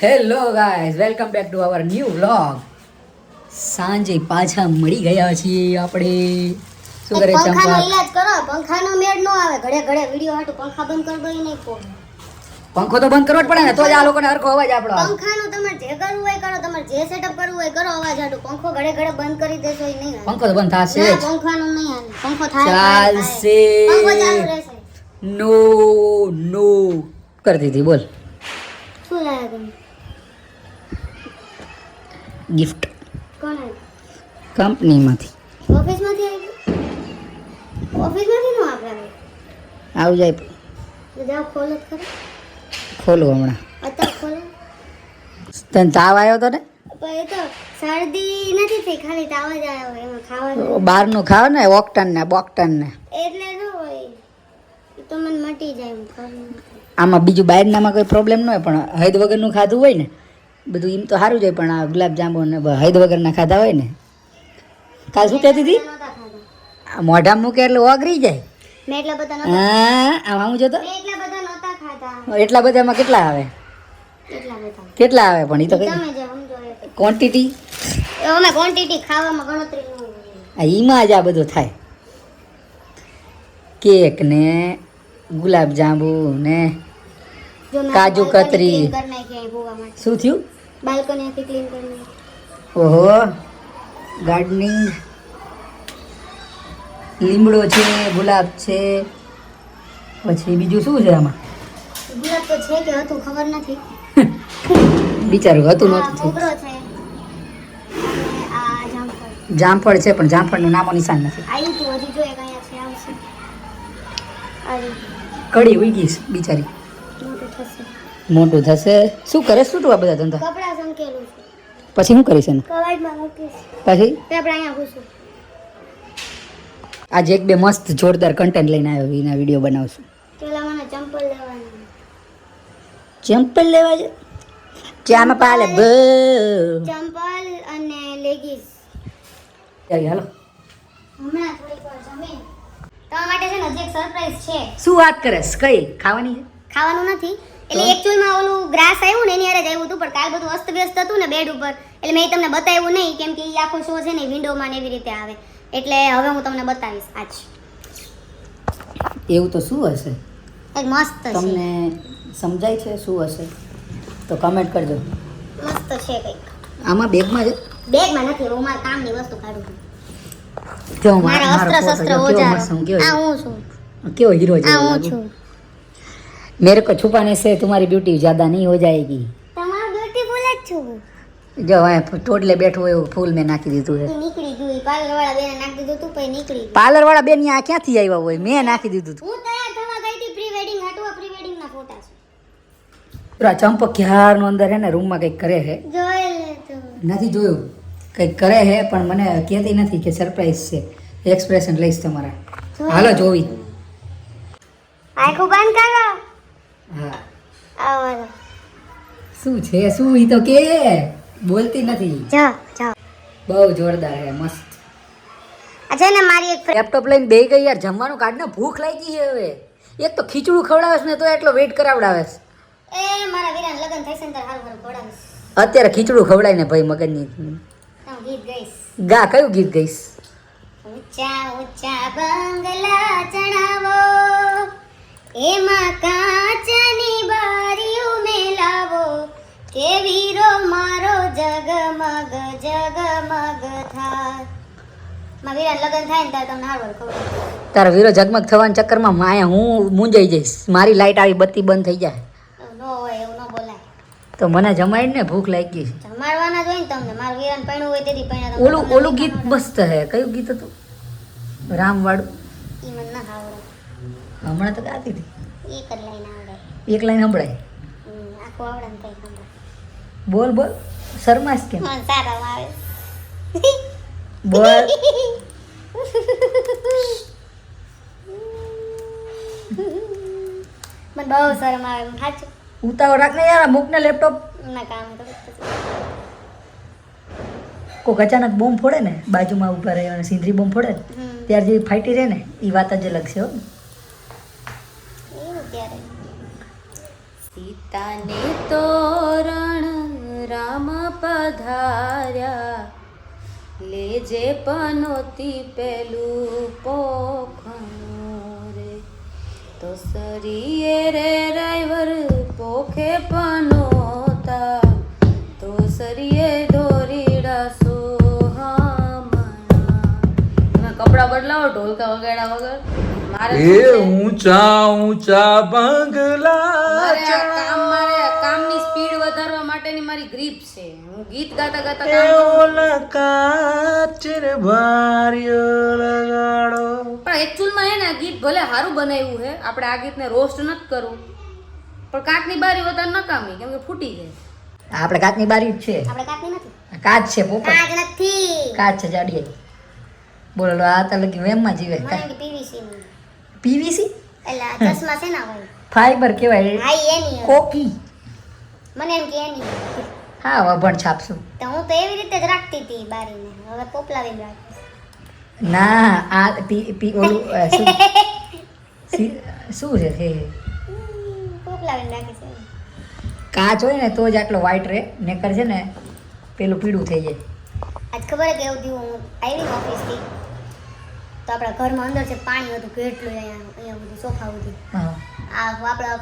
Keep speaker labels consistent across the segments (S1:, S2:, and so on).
S1: Hello guys welcome back to our new vlog સાંજે પાછા મળી ગયા છીએ આપણે. શું કરે
S2: પંખાનો
S1: ચંપા
S2: ઈલાજ કરો પંખાનો મેળ નો આવે. ઘડે ઘડે વિડિયો હાટુ પંખા બંધ કરી દો નહીં પોગે
S1: પંખો તો બંધ કરવો જ પડે ને તો જ આ લોકોને હરખો અવાજ આપણો પંખા
S2: નો તમારે જે કરવું હોય કરો તમારે જે સેટઅપ કરવું હોય કરો અવાજ હાટુ. પંખો ઘડે ઘડે બંધ કરી દેશો એ નહીં
S1: પંખો તો બંધ થશે
S2: પંખાનું નહીં આવે પંખો થાય
S1: ચાલશે.
S2: પંખો ચાલુ રહેશે.
S1: નો નો. કરી દીધી બોલ.
S2: શું લાગે
S1: ગિફ્ટ કંપનીમાંથી
S2: ઓફિસમાંથી આવી
S1: જાય.
S2: ખોલો
S1: હમણાં. તને તાવ આવ્યો તો ને?
S2: પણ એ તો શરદી નથી થઈ ખાલી તાવ જ આવ્યો એમાં ખાવાનું.
S1: બહારનું ખાવ ને ઓક્ટન ને બોક્ટન ને
S2: એટલે ન હોય. તો મને મટી જાય
S1: આમાં બીજું બહારનામાં કોઈ પ્રોબ્લેમ ન હોય પણ હૈદ વગરનું ખાધું હોય ને બધું એમ તો સારું જ હોય પણ આ ગુલાબ જાંબુ ને હૈદ વગરના ખાધા હોય ને કાલ શું કહેતી હતી?
S2: નહોતા
S1: આ મોઢા મૂકે એટલે ઓગરી જાય. હા આમ આમ જતો?
S2: એટલા
S1: બધામાં કેટલા આવે? કેટલા આવે પણ એ તો ક્વોન્ટિટી
S2: ક્વોન્ટિટી ખાવામાં ગણતરી
S1: એમાં જ આ બધું થાય. કેક ને ગુલાબ જાંબુ ને કાજુ કતરી. શું થયું?
S2: બાલ્કની આખી ક્લીન કરી
S1: ઓહો ગાર્ડનિંગ લીમડો છે ગુલાબ છે પછી બીજું શું છે આમાં?
S2: ગુલાબ તો છે કે હતું ખબર નથી.
S1: બિચારું હતું નહોતું.
S2: છે. જામફળ.
S1: છે પણ જામફળનું નામો નિશાન નથી. કડી ઉગી બિચારી.
S2: મોટું થશે.
S1: શું કરે? શું તું આ બધા ધંધા?
S2: કપડાં સંકેલું
S1: પછી શું કરીશ એનું?
S2: મૂકીશ.
S1: પછી?
S2: અહીંયા
S1: આજે એક બે મસ્ત જોરદાર કન્ટેન્ટ લઈને આવ્યો એના વીડિયો બનાવશું.
S2: પેલા મને ચંપલ લેવાની.
S1: ચંપલ લેવા છે ચામ પાલે બ.
S2: ચંપલ અને લેગીસ.
S1: હાલો.
S2: હમણાં થોડીક વાર જમીન. તમારા માટે છે ને એક સરપ્રાઈઝ છે.
S1: શું વાત કરે? કઈ? ખાવાની છે?
S2: ખાવાનું નથી. એટલે એકચ્યુઅલમાં ઓલું ગ્રાસ આવ્યું ને એની હારે જ આવ્યું હતું પણ કાલ બધું અસ્તવ્યસ્ત હતું ને બેડ ઉપર. એટલે મેં તમને બતાવ્યું નહીં કેમ કે એ આખો શો છે ને વિન્ડોમાં ને એવી રીતે આવે. એટલે હવે હું તમને બતાવીશ આજ.
S1: એવું તો શું હશે?
S2: એક મસ્ત
S1: તમને સમજાય છે શું હશે? તો કમેન્ટ કરજો.
S2: મસ્ત છે કંઈક.
S1: આમાં બેગમાં છે
S2: બેગમાં નથી હું મારા કામની વસ્તુ કાઢું છું.
S1: જો
S2: મારા અસ્ત્ર શસ્ત્ર
S1: જો,
S2: ઓજારો. આ હું છું.
S1: કેવો હીરો
S2: આ હું છું.
S1: मेरे को छुपाने से तुम्हारी ब्यूटी ज्यादा नहीं हो जाएगी
S2: તમારો બ્યુટીફુલ જ છું
S1: જો અહીંયા ટોટલે બેઠું હોય એવું ફૂલ મેં નાખી દીધું છે
S2: ઈ નીકળી ગયું ઈ પાર્લર વાળા બેને નાખી દીધું તું પછી નીકળી ગયું
S1: પાર્લર વાળા બેન આ ક્યાંથી આવ્યા હોય મેં નાખી દીધું હતું
S2: હું તૈયાર થવા ગઈ હતી પ્રી વેડિંગ હાટું પ્રી વેડિંગ ના ફોટા છે
S1: પેલા ચંપક ક્યારનો અંદર હે ને રૂમમાં કંઈક કરે છે
S2: જોઈ લે તું
S1: નથી જોયું કંઈક કરે છે પણ મને કહેતી નથી કે સરપ્રાઈઝ છે એક્સપ્રેશન લઈશ તમારા હાલો જોવી
S2: આખું બંધ કરો
S1: હા શું છે? શું ઈ તો કે? બોલતી નથી.
S2: જાઓ જાઓ
S1: બહુ જોરદાર છે મસ્ત.
S2: અચ્છા ને મારી એક
S1: લેપટોપ લઈને બે ગઈ યાર જમવાનું કાઢને ભૂખ લાગી છે હવે. એક તો ખીચડું ખવડાવેશ ને તો એટલો વેટ કરાવડાવેશ
S2: એ મારા વીરાન લગન થઈશે ને હાલ હારું ખવડાવીશ.
S1: અત્યારે ખીચડું ખવડાય ને ભાઈ મગજની.
S2: હું ગીત ગઈશ.
S1: ગા કયું ગીત ગઈશ?
S2: ઊંચા ઊંચા બંગલા ચણાવો એમાં જગમગ થાયમાં લગન થાય ને ત્યારે તમને હારું ખવડાવીશ
S1: તારા વીરો જગમગ થવાના ચક્કરમાં માયા હું મૂંઝાઈ જઈશ. મારી લાઈટ આવી બત્તી બંધ થઈ જાય.
S2: નો હોય એવું ન બોલાય.
S1: તો મને જમાડી ને ભૂખ લાગી છે.
S2: જમાડવાના જ હોય ને તમને. મારું વીરાન પૈણું હોય તેથી પૈણા
S1: ઓલું ઓલું ગીત મસ્ત હે. કયું ગીત હતું? રામવાળું
S2: ઈ મને ના આવડે
S1: હમણાં તો ગાતી હતી.
S2: એક લાઈન આવડે.
S1: એક લાઈન સંભળાય.
S2: આખું આવડે ને કઈ ખબર
S1: બોલ બોલ. શરમાશ કેમ?
S2: સારા આવે
S1: બોલ.
S2: મને બહુ શરમ આવે સાચું
S1: ઉતાવળ રાખ ને યાર મૂક ને લેપટોપ.
S2: ના કામ કરું
S1: કોક અચાનક બોમ્બ ફોડે ને બાજુમાં ઊભા રહે અને સિંધરી બોમ્બ ફોડે ને ત્યાર જે ફાટી રહે ને એ વાત જ અલગ છે હો.
S3: સીતાને તોરણ રામ પધાર્યા. લેજે પનોતી પેલું પોખનું રે. તો સરીએ રે ડ્રાઈવર પોખે પનોતા. તો સરીએ દોરીડા તમે કપડાં બદલાવો ઢોલકા વગાડ્યા વગર? મારે?
S4: ઊંચા ઊંચા બંગલા
S3: છે. હું ગીત ગાતા ગાતા પણ એકચ્યુઅલમાં હે ને આ ગીત ભલે સારું બનાવ્યું છે આપણે આ ગીતને રોસ્ટ નથી કરવું. પણ કાચની બારી વધારે નકામી કેમ કે ફૂટી જાય.
S1: આપણે કાચની બારી જ છે.
S2: આપણે કાચની નથી.
S1: કાચ છે પોપટ.
S2: કાચ નથી.
S1: કાચ છે જાડીએ. બોલો આ તો લગી વેમમાં જીવે
S2: પીવીસી
S1: પીવીસી?
S2: એટલે ચશ્મા છે ના હોય
S1: ફાઈબર કહેવાય.
S2: હા એની હોય.
S1: કોકી.
S2: મને એમ કે એની.
S1: હા વભણ છાપશું.
S2: તો હું તો એવી રીતે જ રાખતી હતી બારીને. હવે પોપલાવી રાખી
S1: ના આ પી પી ઓલું શું? શું છે? હે.
S2: પોપલાવીને રાખી છે
S1: કાચ હોય ને તો જ આટલો વ્હાઈટ રહે. નેકર છે ને પેલું પીળું થઈ જાય.
S2: આજ ખબર કે એવું થયું હું આવી ને ઓફિસથી તો આપણા ઘરમાં અંદર છે પાણી હતું કેટલું અહીંયા અહીંયા બધું સોફા સુધી. આ આપણા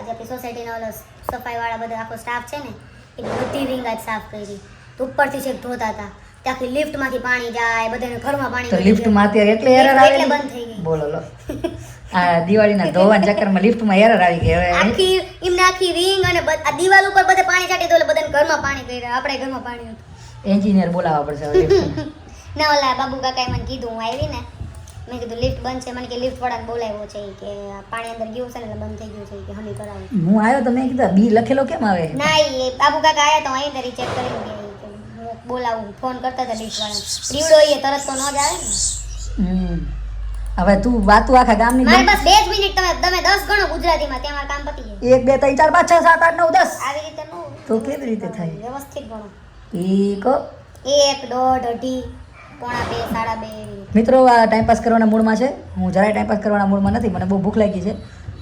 S2: જે આપણી સોસાયટીના ઓલા સફાઈવાળા બધા આખો સ્ટાફ છે ને એ બધી આજ સાફ કરી. તો ઉપરથી છેક ધોતા હતા. ત્યાંથી લિફ્ટમાંથી પાણી જાય બધાને ઘરમાં પાણી
S1: તો લિફ્ટમાં અત્યારે એટલે એરર
S2: એટલે
S1: આવે
S2: બંધ થઈ ગઈ.
S1: બોલો લો. આ દિવાળીના ધોવાન ચક્કરમાં લિફ્ટમાં એરર આવી ગઈ હવે.
S2: આખી એમને આખી રિંગ અને આ દિવાલ ઉપર બધે પાણી છાંટી દો એટલે બધાને ઘરમાં પાણી કર્યા. આપણે ઘરમાં પાણી હતું.
S1: એન્જિનિયર બોલાવવા પડશે
S2: ના ઓલા બાબુ કાકાએ મને કીધું હું આવી ને. મેં કીધું લિફ્ટ બંધ છે. મને કે લિફ્ટ વાળાને બોલાવ્યો છે કે પાણી અંદર ગયું છે ને એટલે બંધ થઈ ગયું છે. કે હમી કરાવો.
S1: હું આવ્યો તો મેં કીધું બી લખેલો કેમ આવે?
S2: ના એ બાબુ કાકા આવ્યા તો અહીં તરી ચેક કરીને કે હું બોલાવું ફોન કરતા હતા લિફ્ટ વાળા રીવડો એ તરત તો ન જ આવે ને.
S1: હમ. હવે તું વાતું આખા ગામની
S2: મારે. બસ બે મિનિટ તમે તમે દસ ગણો ગુજરાતીમાં ત્યાં મારું કામ પતી જાય.
S1: એક બે ત્રણ ચાર પાંચ છ સાત આઠ નવ દસ.
S2: આવી રીતે ન.
S1: તો કેવી રીતે થાય?
S2: વ્યવસ્થિત ગણો
S1: ઠીક હો.
S2: એક દોઢ અઢી.
S1: મિત્રો આ ટાઈમ પાસ કરવાના મૂડમાં છે. હું જરાય ટાઈમ પાસ કરવાના મૂડમાં નથી મને બહુ ભૂખ લાગી છે.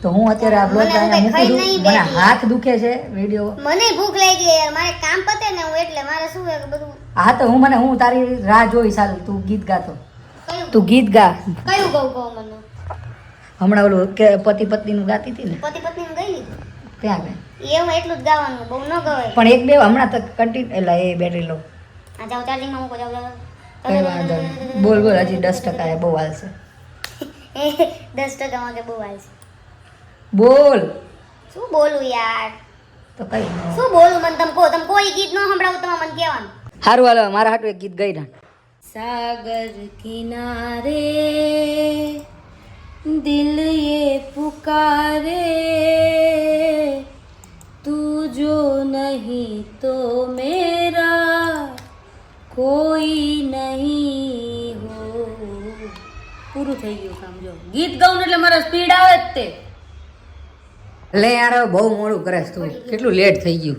S1: તો હું અત્યારે આ બ્લોગ
S2: મને
S1: અહીંયા મૂકું છું મને હાથ દુખે છે વીડિયો
S2: મને ભૂખ લાગી ગઈ યાર મારે કામ પતે ને હું એટલે મારે શું કે બધું.
S1: હા તો હું મને હું તારી રાહ જોઈ સાલ તું ગીત ગાતો તું. ગીત ગા.
S2: કયું ગૌ ગૌ મને?
S1: હમણાં ઓલું કે પતિ પત્નીનું ગાતી હતી ને.
S2: પતિ પત્ની નું ગઈ લીધું?
S1: ત્યાં મેં.
S2: એવું એટલું જ ગાવાનું બહુ ન ગવાય.
S1: પણ એક બે હમણાં તક કન્ટિન્યુ એટલે એ બેટરી લો.
S2: આ જાઓ ચાર્જિંગમાં મૂકો જાવ જાઓ.
S1: કઈ વાંધો બોલ બોલ હજી દસ ટકા બહુ હાલશે.
S2: દસ ટકામાં કે બહુ હાલશે.
S1: બોલ.
S2: શું બોલું યાર?
S1: તો કઈ
S2: શું બોલું મને? તમ કહો તમે કોઈ ગીત ન સંભળાવું તમે મને કેવાનું
S1: સારું હાલો મારા હાટું એક ગીત ગઈ રહ્યા
S3: સાગર કિનારે દિલ એ પુકારે તું જો નહીં તો મેં कोई નહીં હો. પૂરું થઈ ગયું કામ જો. ગીત ગાઉન ને એટલે મારે સ્પીડ આવે જ તે.
S1: લે યાર બહુ મોડું કરે તું. કેટલું લેટ થઈ ગયું.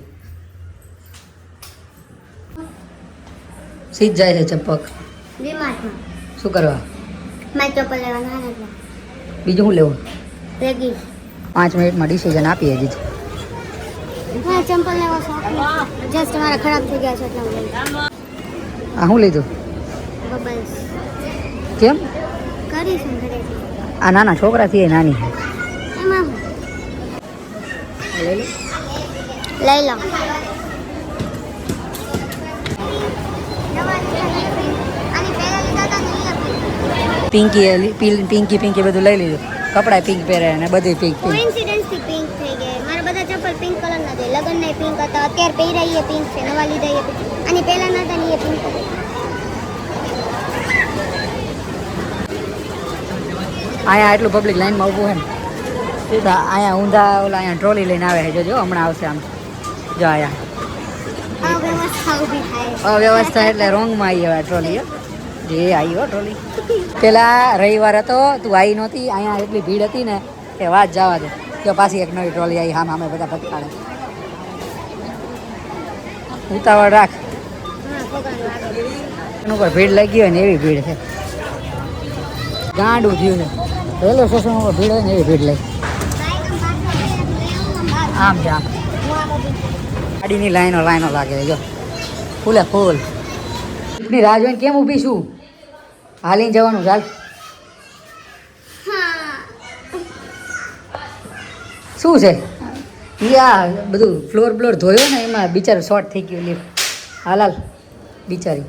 S1: સીધ જાય છે ચંપક. શું કરવા?
S2: મારે ચપ્પલ લેવાના હતા એટલે
S1: બીજું શું લેવું? પાંચ મિનિટમાં ડિસિઝન આપીએ દીધું
S2: મારે ચંપલ લેવા જસ્ટ મારા ખરાબ થઈ ગયા છે એટલે
S1: આ શું લીધું? કેમ? આ નાના છોકરાથી એ નાની લઈ લો. પિંકી પીલ- પિંકી પિંકી બધું લઈ લીધું. કપડાં પિંક પહેરે અને બધું પિંક પિંક.
S2: થઈ ગઈ મારા બધા ચપ્પલ પિંક કલર ના છે. લગન ના પિંક હતા અત્યારે પહેર્યા એ પિંક છે નવા લીધા એ આની પહેલા ના ને એ પિંક
S1: અહીંયા એટલું પબ્લિક લાઈનમાં ઊભું છે ને. સીધા અહીંયા ઊંધા ઓલા અહીંયા ટ્રોલી લઈને આવે છે. જોજો હમણાં આવશે આમ. જો અહીંયા.
S2: અવ્યવસ્થા
S1: એટલે રોંગમાં આવી હવે ટ્રોલી જે આવી હો ટ્રોલી પેલા રવિવાર હતો તું આવી નહોતી અહીંયા એટલી ભીડ હતી ને કે વાત જવા દે. તો પાછી એક નવી ટ્રોલી આવી હામ અમે બધા પટકાડે ઉતાવળ રાખ.
S2: હા
S1: એનું ઉપર ભીડ લાગી હોય ને એવી ભીડ છે. ગાંડું થયું છે. રેલવે સ્ટેશન ઉપર ભીડ હોય ને એવી ભીડ લાગી.
S2: આમ
S1: છે, આમ. ગાડીની લાઈનો લાઈનો લાગે જો. ફૂલે ફૂલ. ની રાહ જોઈને કેમ ઊભી છું? હાલીને જવાનું, ચાલ. શું છે? એ આ બધું ફ્લોર બ્લોર ધોયો ને, એમાં બિચારો શોર્ટ થઈ ગયું લીફ હાલ હાલ. બિચારી.